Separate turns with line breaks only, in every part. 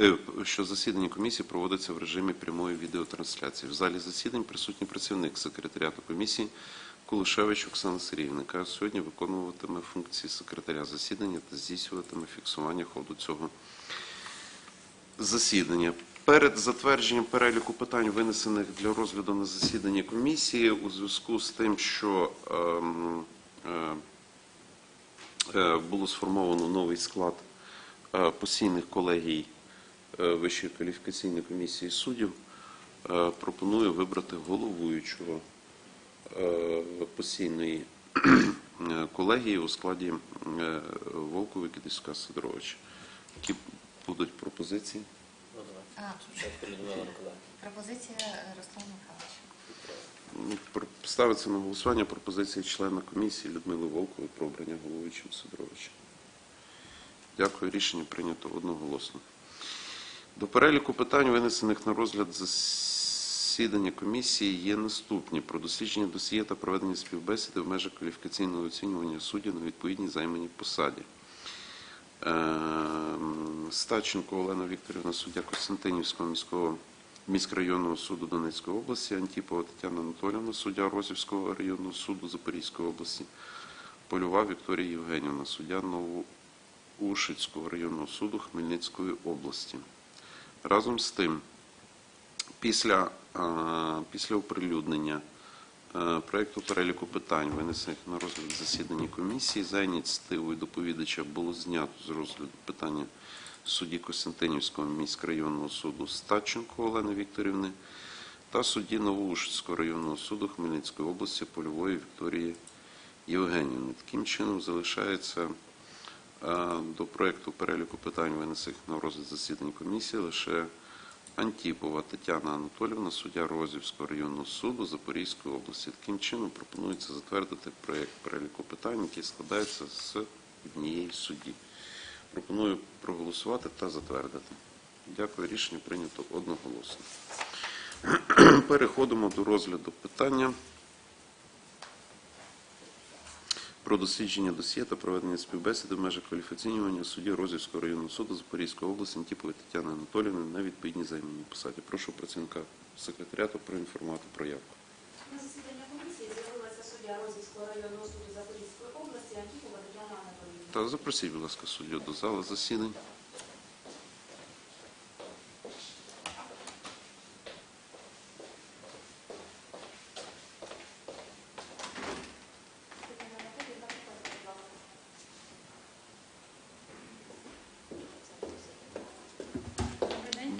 е, що засідання комісії проводиться в режимі прямої відеотрансляції. В залі засідань присутній працівник секретаріату комісії Кулушевич Оксана Сергіївна, яка сьогодні виконуватиме функції секретаря засідання та здійснюватиме фіксування ходу цього засідання. Перед затвердженням переліку питань, винесених для розгляду на засіданні комісії, у зв'язку з тим, що ем, е, е, було сформовано новий склад е, постійних колегій Вищої кваліфікаційної комісії суддів, е, пропоную вибрати головуючого е, постійної е, колегії у складі е, Волкової Кидиська Сидоровича. Які будуть пропозиції?
Пропозиція е, Руслана Михайловича.
Ну, Ставиться на голосування пропозиції члена комісії Людмили Волкової про обрання головуючим Сидоровича. Дякую. Рішення прийнято одноголосно. До переліку питань, винесених на розгляд засідання комісії, є наступні: про дослідження досьє та проведення співбесіди в межах кваліфікаційного оцінювання суддів на відповідній займаній посаді. Ем, Стаченко Олена Вікторівна, суддя Костянтинівського міського міськрайонного суду Донецької області, Антіпова Тетяна Анатолівна, суддя Розівського районного суду Запорізької області, Польова Вікторія Євгенівна, суддя Новоушицького районного суду Хмельницької області. Разом з тим, після, е, після оприлюднення е, проекту переліку питань, винесених на розгляд засідання комісії, за ініціативою доповідача було знято з розгляду питання судді Костянтинівського міськрайонного суду Стаченко Олени Вікторівни та судді Новоушицького районного суду Хмельницької області Польової Вікторії Євгенівни. Таким чином залишається до проекту переліку питань, винесених на розгляд засідань комісії, лише Антіпова Тетяна Анатолівна, суддя Розівського районного суду Запорізької області. Таким чином пропонується затвердити проект переліку питань, який складається з однієї судді. Пропоную проголосувати та затвердити. Дякую. Рішення прийнято одноголосно. Переходимо до розгляду питання про дослідження досьє та проведення співбесіди в межах кваліфоцінювання судді Розівського районного суду Запорізької області Антіпової Тетяни Анатоліївни на відповідній займаній посаді. Прошу працівника секретаріату проінформувати про явку.
На засідання комісії з'явилася суддя Розівського районного суду Запорізької області Антіпова Тетяна Анатоліївна.
Та запросіть, будь ласка, суддю до зали засідань.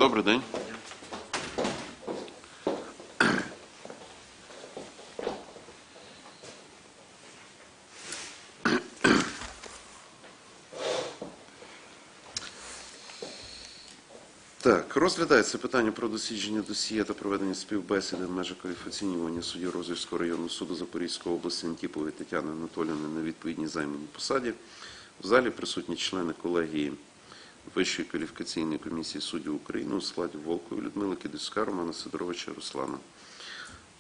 Добрий день.
Так, розглядається питання про дослідження досьє та проведення співбесіди в межах кваліфіційнювання судді Розівського районного суду Запорізької області Антіпової Тетяни Анатоліївни на відповідній займаній посаді. В залі присутні члени колегії Вищої кваліфікаційної комісії суддів України у складі Волкової Людмили Кидиська, Романа Сидоровича Руслана.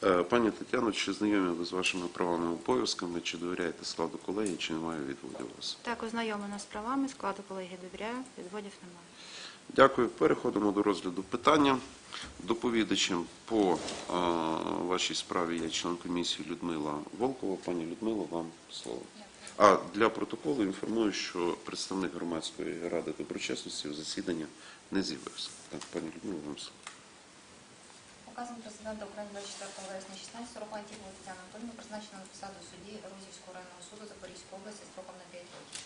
Е, Пані Тетяно, чи знайомі ви з вашими правами обов'язками, чи довіряєте складу колегії, чи немає відводів у вас?
Так, ознайомлена з правами, складу колегії довіряю, відводів немає.
Дякую. Переходимо до розгляду питання. Доповідачем по е, вашій справі є член комісії Людмила Волкова. Пані Людмила, вам слово. А для протоколу інформую, що представник громадської ради доброчесності в засідання не з'явився. Так, пані Людмила, вам слово.
Указом президента України 24 вересня 16 року Антіпова Тетяна Анатольовна призначена на посаду судді Розівського районного суду Запорізької області строком на 5 років.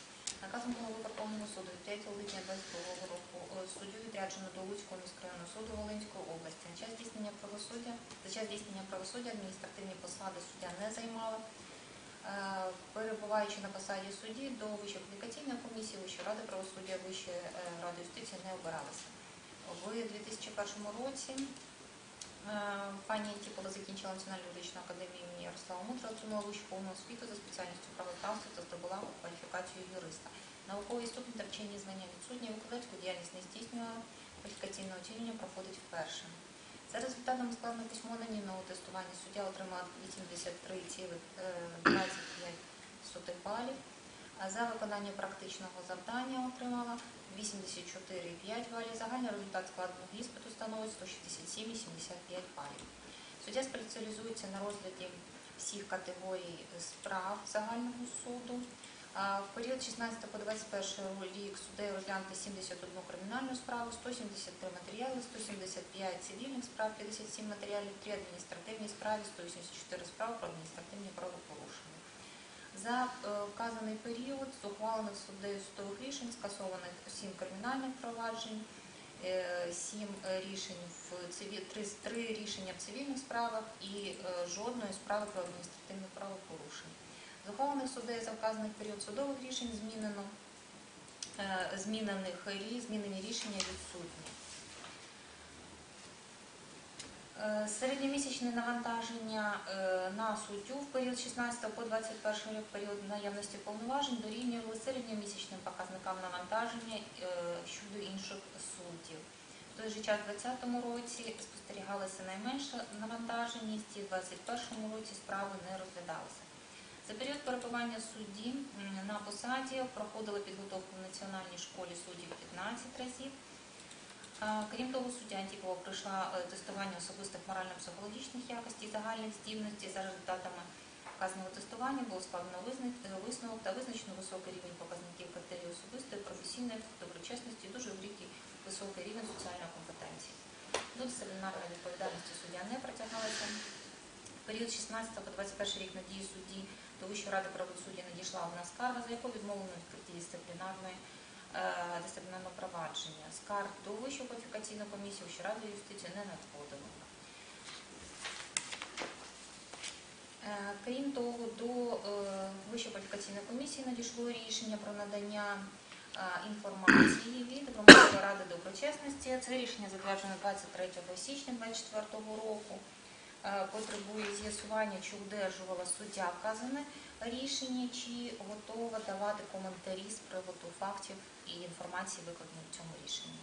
Наказом голови Верховного суду від 3 липня 22 року е, суддю відряджено до Луцького міськрайонного суду Волинської області. На час здійснення правосуддя, за час здійснення правосуддя адміністративні посади суддя не займала. Е, Перебуваючи на посаді судді до Вищої кваліфікаційної комісії, Вищої ради правосуддя, Вищої е, ради юстиції не обиралася. В 2001 році е, пані Тіпова закінчила Національну юридичну академію імені Ярослава Мудра, отримала вищу повну освіту за спеціальністю правознавства та здобула кваліфікацію юриста. Науковий ступінь та вчені знання відсутні, викладацьку діяльність не здійснювала, кваліфікаційне оцінювання проходить вперше. За результатами складного письмового анонімного тестування суддя отримала 83,25 балів, а за виконання практичного завдання отримала 84,5 балів. Загальний результат складеного іспиту становить 167,75 балів. Суддя спеціалізується на розгляді всіх категорій справ загального суду. В період 16 по 21 рік суддею розглянути 71 кримінальну справу, 173 матеріали, 175 цивільних справ, 57 матеріалів, 3 адміністративні справи, 184 справи про адміністративні правопорушення. За е, вказаний період з ухвалених суддею судових рішень скасованих 7 кримінальних проваджень, 7 рішень в циві... 3, 3 рішення в цивільних справах і е, жодної справи про адміністративне правопорушення. З ухвалених суддею за вказаний період судових рішень змінено е, змінених змінені рішення відсутні. Е, Середньомісячне навантаження е, на суддю в період 16 по 21 рік період наявності повноважень дорівнювали середньомісячним показникам навантаження щодо інших суддів. В той же час у 2020 році спостерігалася найменша навантаженість, і в 2021 році справи не розглядалися. За період перебування судді на посаді проходила підготовку в Національній школі суддів 15 разів. Крім того, суддя Антіпова пройшла е, тестування особистих морально-психологічних якостей, загальних здібностей. За результатами вказаного тестування було складено е, висновок та визначено високий рівень показників критерії особистої, професійної доброчесності, дуже великий високий рівень соціальної компетенції. До дисциплінарної відповідальності суддя не притягалася. В період 16 по 21 рік на дії судді до Вищої ради правосуддя надійшла одна скарга, за якою відмовлено відкритті дисциплінарної е, дисциплінарного провадження. Скарг до Вищої кваліфікаційної комісії Вищої ради юстиції не надходило. Е, Крім того, до е, Вищої кваліфікаційної комісії надійшло рішення про надання інформації від Громадської ради доброчесності. Це рішення затверджено 23 січня 2024 року. Е, Потребує з'ясування, чи одержувала суддя вказане рішення, чи готова давати коментарі з приводу фактів і інформації, викладеної в цьому рішенні.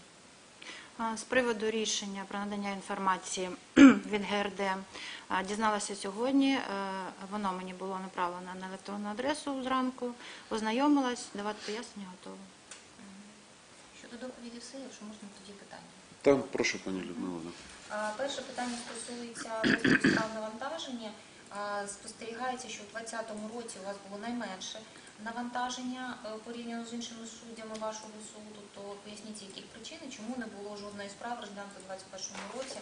З приводу рішення про надання інформації від ГРД дізналася сьогодні. Е, Воно мені було направлено на електронну адресу зранку. Ознайомилась, давати пояснення готова.
Щодо доповіді все, якщо можна, тоді питання.
Там, прошу, пані Людмила.
Перше питання стосується розгляду навантаження. Спостерігається, що у 2020 році у вас було найменше навантаження е, порівняно з іншими суддями вашого суду. То поясніть, які причини, чому не було жодної справи розглянути у 2021 році,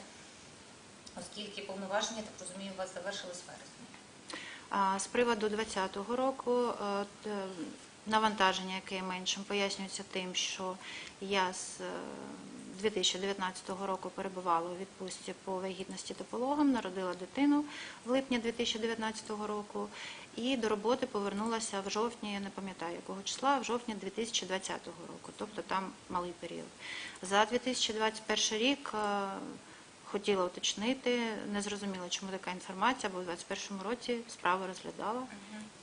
оскільки повноваження, так розумію, у вас завершились в вересні.
З приводу 2020 року е, навантаження, яке меншим, пояснюється тим, що я з е, 2019 року перебувала у відпустці по вагітності та пологам, народила дитину в липні 2019 року і до роботи повернулася в жовтні, я не пам'ятаю якого числа, в жовтні 2020 року, тобто там малий період. За 2021 рік е, хотіла уточнити, не зрозуміла, чому така інформація, бо в 2021 році справи розглядала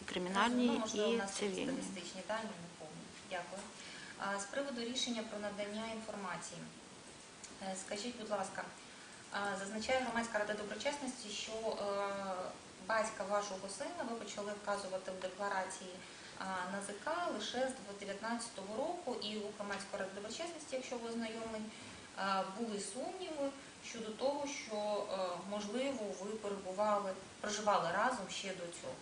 і кримінальні,
Ну,
і цивільні.
статистичні дані, не. Дякую. З приводу рішення про надання інформації. Е, Скажіть, будь ласка, зазначає громадська рада доброчесності, що е, батька вашого сина ви почали вказувати в декларації а, НАЗК лише з 2019 року, і у громадської ради доброчесності, якщо ви знайомий, е, були сумніви щодо того, що е, можливо ви перебували, проживали разом ще до цього.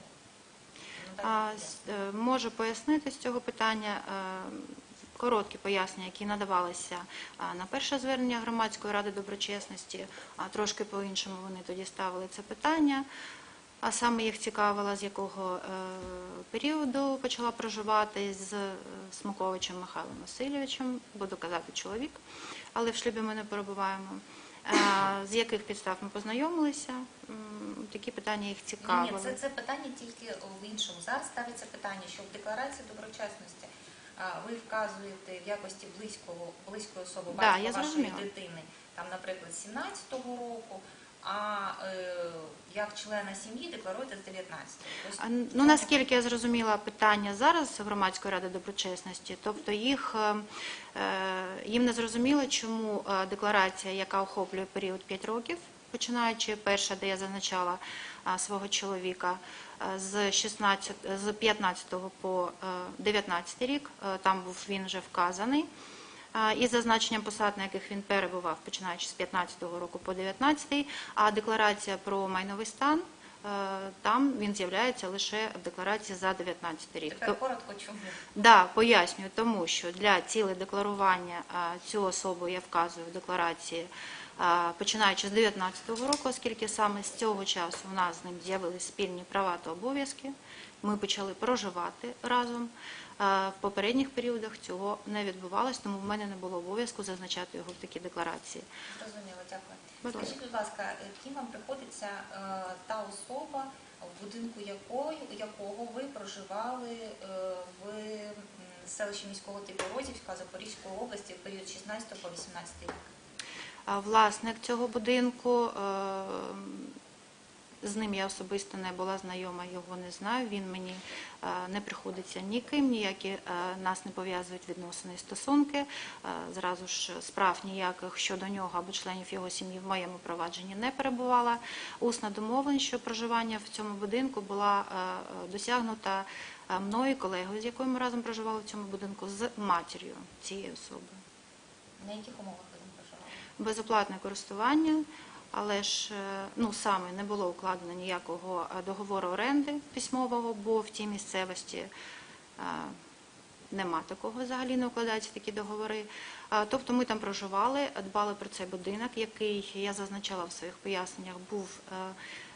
Ну,
А, е, Можу пояснити з цього питання е, короткі пояснення, які надавалися на перше звернення громадської ради доброчесності, а трошки по-іншому вони тоді ставили це питання. А саме їх цікавило, з якого е, періоду почала проживати з е, Смуковичем Михайлом Васильовичем, буду казати чоловік, але в шлюбі ми не перебуваємо. З яких підстав ми познайомилися? Такі питання їх цікавили.
ні, це, це питання тільки в іншому. Зараз ставиться питання, що в декларації доброчесності ви вказуєте в якості близького, близької особи
Да,
батька вашої
зрозуміла.
дитини, там, наприклад, 17-го року, а е, як члена сім'ї декларуєте з 19-го. Тобто,
Ну, наскільки я зрозуміла питання зараз громадської ради доброчесності, тобто їх е, е, їм не зрозуміло, чому е, декларація, яка охоплює період 5 років, починаючи перша, де я зазначала свого чоловіка, е, з 16, з 15 по е, 19 рік, е, там був він вже вказаний. із зазначенням посад, на яких він перебував, починаючи з 15-го року по 19-й, а декларація про майновий стан, е, там він з'являється лише в декларації за 19 рік.
Тепер коротко чому.
Да, пояснюю, тому що для цілей декларування цю особу я вказую в декларації, починаючи з 2019 року, оскільки саме з цього часу у нас з ним з'явились спільні права та обов'язки. Ми почали проживати разом. В попередніх періодах цього не відбувалось, тому в мене не було обов'язку зазначати його в такій декларації.
Зрозуміло, дякую.
Будь.
Скажіть, будь ласка, ким вам приходиться е, та особа, в будинку якої, якого ви проживали е, в селищі міського типу Розівська Запорізької області в період 16 по 18 рік?
Власник цього будинку, е, з ним я особисто не була знайома, його не знаю. Він мені е, не приходиться ніким, ніякі е, нас не пов'язують відносини і стосунки. Зразу ж справ ніяких щодо нього або членів його сім'ї в моєму провадженні не перебувала. Усна домовленість, що проживання в цьому будинку була досягнута мною, колегою, з якою ми разом проживали в цьому будинку, з матір'ю цієї особи.
На яких умовах?
Безоплатне користування, але ж е, ну саме не було укладено ніякого е, договору оренди письмового, бо в тій місцевості е, нема такого взагалі, не укладаються такі договори. Тобто ми там проживали, дбали про цей будинок, який я зазначала в своїх поясненнях, був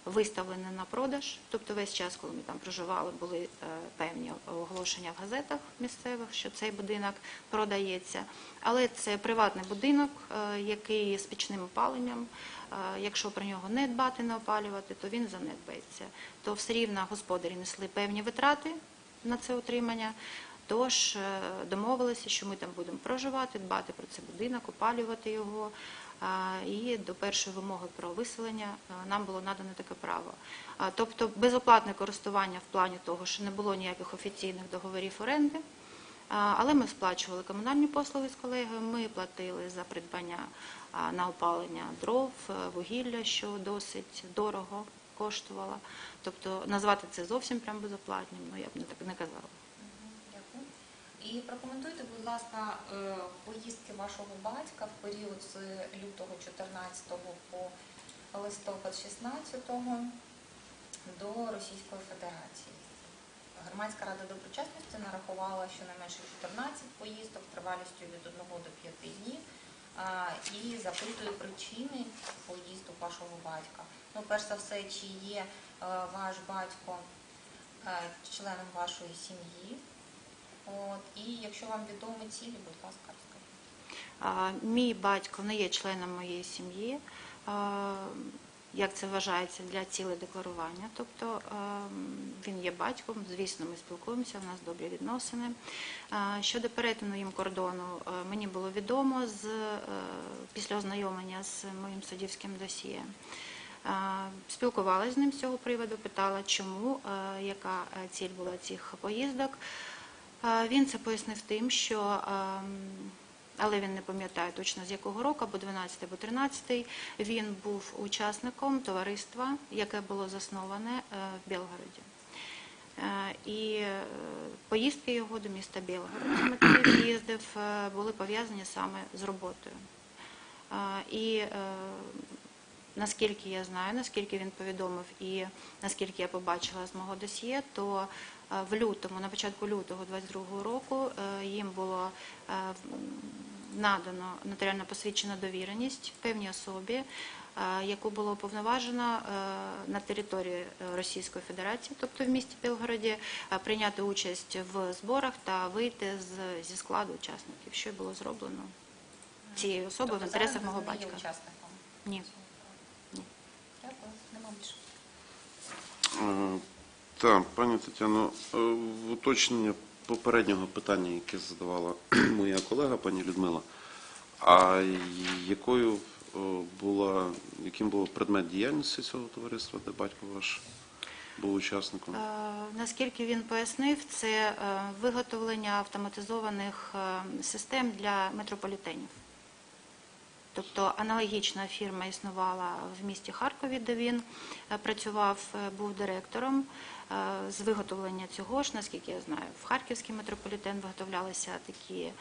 е, виставлений на продаж. Тобто весь час, коли ми там проживали, були е, певні оголошення в газетах місцевих, що цей будинок продається. Але це приватний будинок, е, який з пічним опаленням. Е, Якщо про нього не дбати, не опалювати, то він занедбається. То все рівно господарі несли певні витрати на це утримання. Тож домовилися, що ми там будемо проживати, дбати про цей будинок, опалювати його. І до першої вимоги про виселення е, нам було надано таке право. Тобто безоплатне користування в плані того, що не було ніяких офіційних договорів оренди. Але ми сплачували комунальні послуги з колегою, ми платили за придбання на опалення дров, е, вугілля, що досить дорого коштувало. Тобто назвати це зовсім прям безоплатним, ну я б не так не казала.
І прокоментуйте, будь ласка, е, поїздки вашого батька в період з лютого 14 по листопад 16 до Російської Федерації. Громадська рада доброчесності нарахувала щонайменше 14 поїздок тривалістю від 1 до 5 днів і запитує причини поїздок вашого батька. Ну, перш за все, чи є е, ваш батько е, членом вашої сім'ї? От, і якщо вам відомі цілі, будь ласка, розкажіть.
Мій батько не є членом моєї сім'ї. Як це вважається для цілей декларування? Тобто він є батьком, звісно, ми спілкуємося, в нас добрі відносини. Щодо перетину їм кордону, мені було відомо з е, після ознайомлення з моїм суддівським досьє. Спілкувалася з ним з цього приводу, питала, чому, яка е, ціль була цих поїздок. Він це пояснив тим, що ем, але він не пам'ятає точно з якого року, або 12 або 13, він був учасником товариства, яке було засноване е, в Білгороді. Е, І е, поїздки його до міста Білгород, мети їздив, були пов'язані саме з роботою. І наскільки я знаю, наскільки він повідомив і наскільки я побачила з мого досьє, то в лютому, на початку лютого 22 року, е, їм було е, надано нотаріально посвідчена довіреність певній особі, е, яку було уповноважено на території Російської Федерації, тобто в місті Білгороді, прийняти участь в зборах та вийти з, зі складу учасників, що й було зроблено цією особою в
Тобто
інтересах мого батька. Ні. Ні.
Дякую, нема більше.
Так, пані Тетяно, е, в уточнення попереднього питання, яке задавала моя колега, пані Людмила, а якою е, була, яким був предмет діяльності цього товариства, де батько ваш був учасником?
Е, Наскільки він пояснив, це виготовлення автоматизованих систем для метрополітенів. Тобто аналогічна фірма існувала в місті Харкові, де він е, працював, е, був директором. Е, З виготовлення цього ж, наскільки я знаю, в Харківський метрополітен виготовлялися такі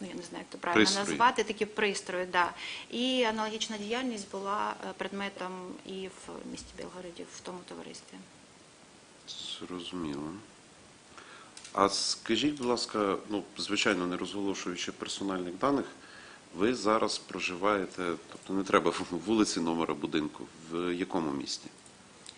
ну я не знаю, як то правильно
Пристрої.
назвати, такі пристрої, да. І аналогічна діяльність була предметом і в місті Білгороді, в тому товаристві.
Зрозуміло. А скажіть, будь ласка, ну, звичайно, не розголошуючи персональних даних, ви зараз проживаєте, тобто не треба вулиці номера будинку, в якому місті?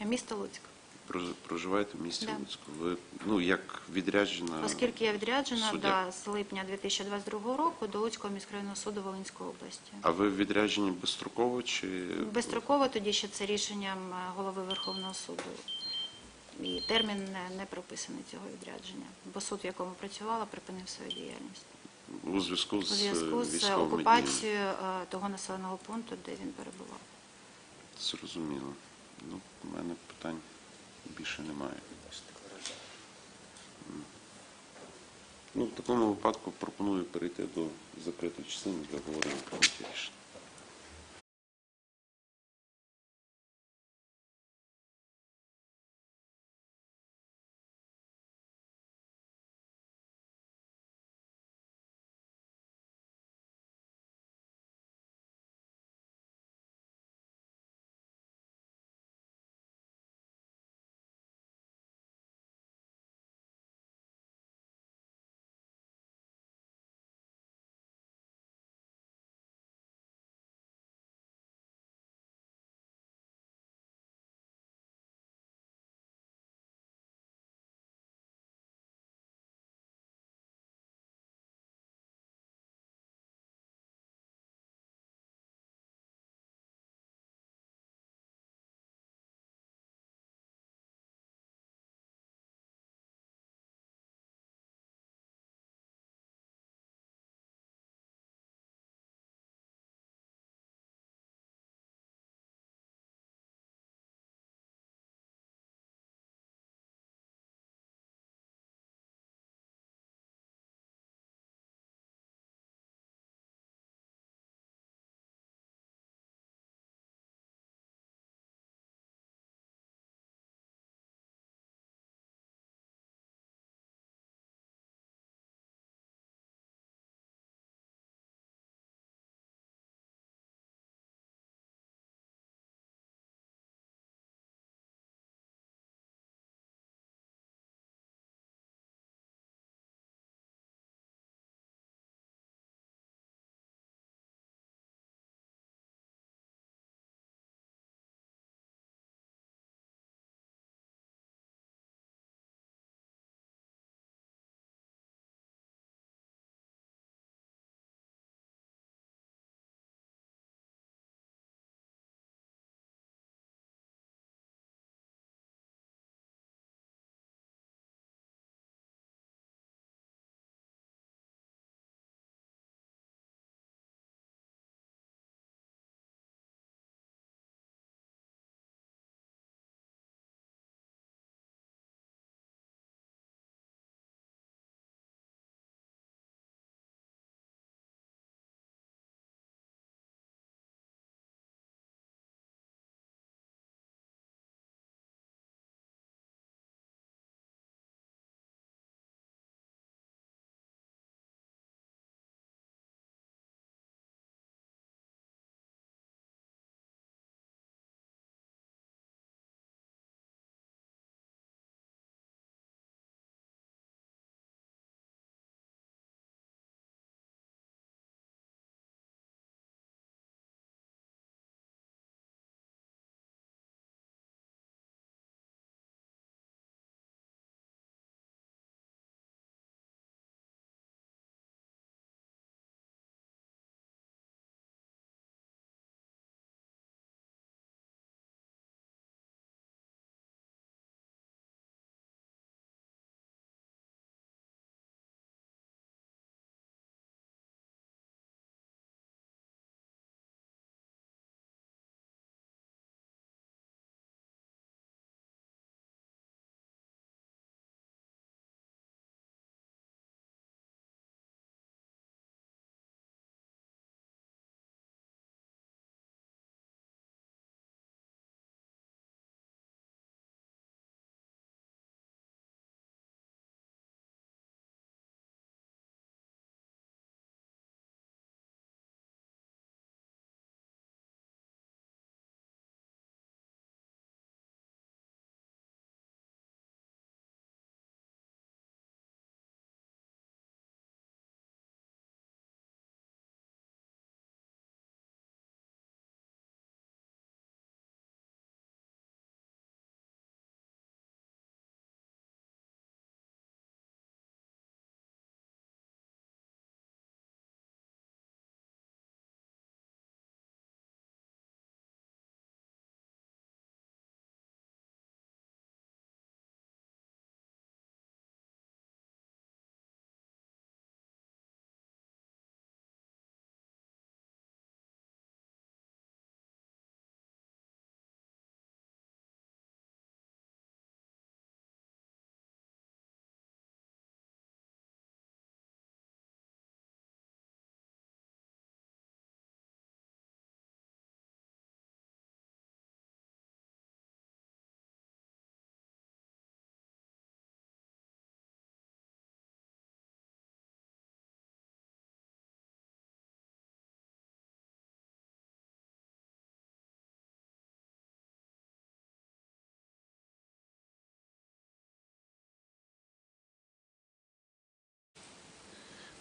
Місто Луцьк.
Прож- Проживаєте в місті
Да.
Луцьку. Ви ну як відряджена
Оскільки я відряджена
суддя.
да, з липня 2022 року до Луцького міськрайонного суду Волинської області.
А ви відряджені безстроково чи
Безстроково тоді ще це рішенням е, голови Верховного суду. І термін не, не прописаний цього відрядження, бо суд, в якому працювала, припинив свою діяльність
у зв'язку з
з окупацією е, того населеного пункту, де він перебував.
Зрозуміло. Ну, у мене питань більше немає. Ну, в такому випадку пропоную перейти до закритої частини для обговорення прийняття рішення.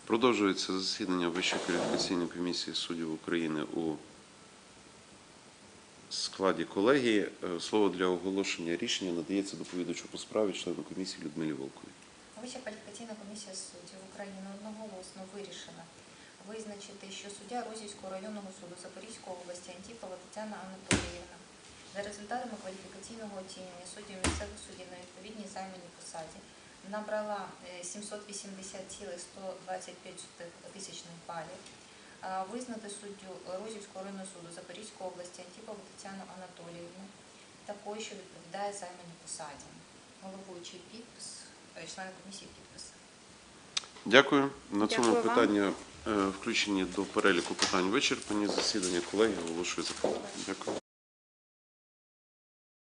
Продовжується засідання Вищої кваліфікаційної комісії суддів України у складі колегії. Е, Слово для оголошення рішення надається доповідачу по справі члену комісії Людмилі Волковій.
Вища кваліфікаційна комісія суддів України одноголосно вирішила визначити, що суддя Розівського районного суду Запорізької області Антіпова Тетяна Анатоліївна за результатами кваліфікаційного оцінювання суддів місцевих суддів на відповідній займаній посаді набрала е, 780,125 тисячних балів. Визнати суддю Розівського районного суду Запорізької області Антіпову Тетяну Анатоліївну такою, що відповідає займаній посаді. Головуючий підпис, е, члени комісії підпис.
Дякую. На цьому
Дякую
питання е, включені до переліку питань вичерпані. Засідання колеги оголошую закритим. Дякую.